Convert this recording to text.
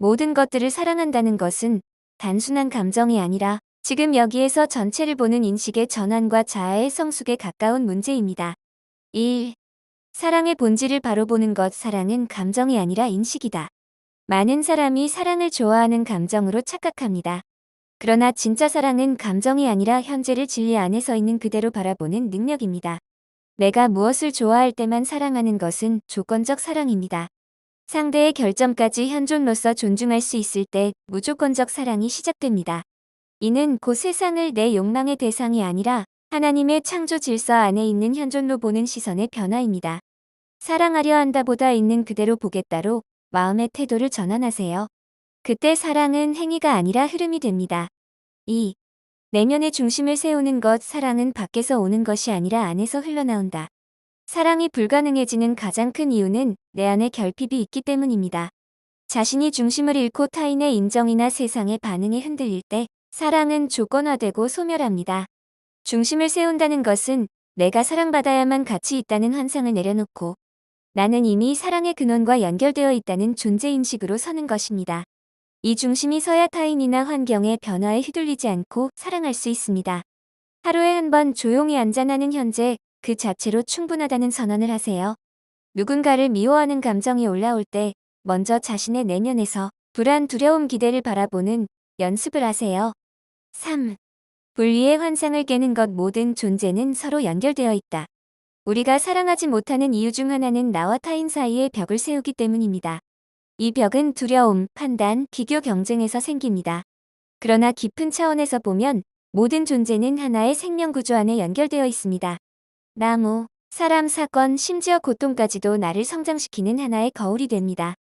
모든 것들을 사랑한다는 것은 단순한 감정이 아니라 지금 여기에서 전체를 보는 인식의 전환과 자아의 성숙에 가까운 문제입니다. 1. 사랑의 본질을 바로 보는 것 사랑은 감정이 아니라 인식이다. 많은 사람이 사랑을 좋아하는 감정으로 착각합니다. 그러나 진짜 사랑은 감정이 아니라 현재를 진리 안에 서 있는 그대로 바라보는 능력입니다. 내가 무엇을 좋아할 때만 사랑하는 것은 조건적 사랑입니다. 상대의 결점까지 현존로서 존중할 수 있을 때 무조건적 사랑이 시작됩니다. 이는 곧 세상을 내 욕망의 대상이 아니라 하나님의 창조 질서 안에 있는 현존로 보는 시선의 변화입니다. 사랑하려 한다보다 있는 그대로 보겠다로 마음의 태도를 전환하세요. 그때 사랑은 행위가 아니라 흐름이 됩니다. 2. 내면의 중심을 세우는 것 사랑은 밖에서 오는 것이 아니라 안에서 흘러나온다. 사랑이 불가능해지는 가장 큰 이유는 내 안에 결핍이 있기 때문입니다. 자신이 중심을 잃고 타인의 인정이나 세상의 반응에 흔들릴 때 사랑은 조건화되고 소멸합니다. 중심을 세운다는 것은 내가 사랑받아야만 가치 있다는 환상을 내려놓고 나는 이미 사랑의 근원과 연결되어 있다는 존재인식으로 서는 것입니다. 이 중심이 서야 타인이나 환경의 변화에 휘둘리지 않고 사랑할 수 있습니다. 하루에 한 번 조용히 앉아나는 현재 그 자체로 충분하다는 선언을 하세요. 누군가를 미워하는 감정이 올라올 때 먼저 자신의 내면에서 불안, 두려움, 기대를 바라보는 연습을 하세요. 3. 분리의 환상을 깨는 것 모든 존재는 서로 연결되어 있다. 우리가 사랑하지 못하는 이유 중 하나는 나와 타인 사이에 벽을 세우기 때문입니다. 이 벽은 두려움, 판단, 비교 경쟁에서 생깁니다. 그러나 깊은 차원에서 보면 모든 존재는 하나의 생명 구조 안에 연결되어 있습니다. 나무, 사람, 사건, 심지어 고통까지도 나를 성장시키는 하나의 거울이 됩니다.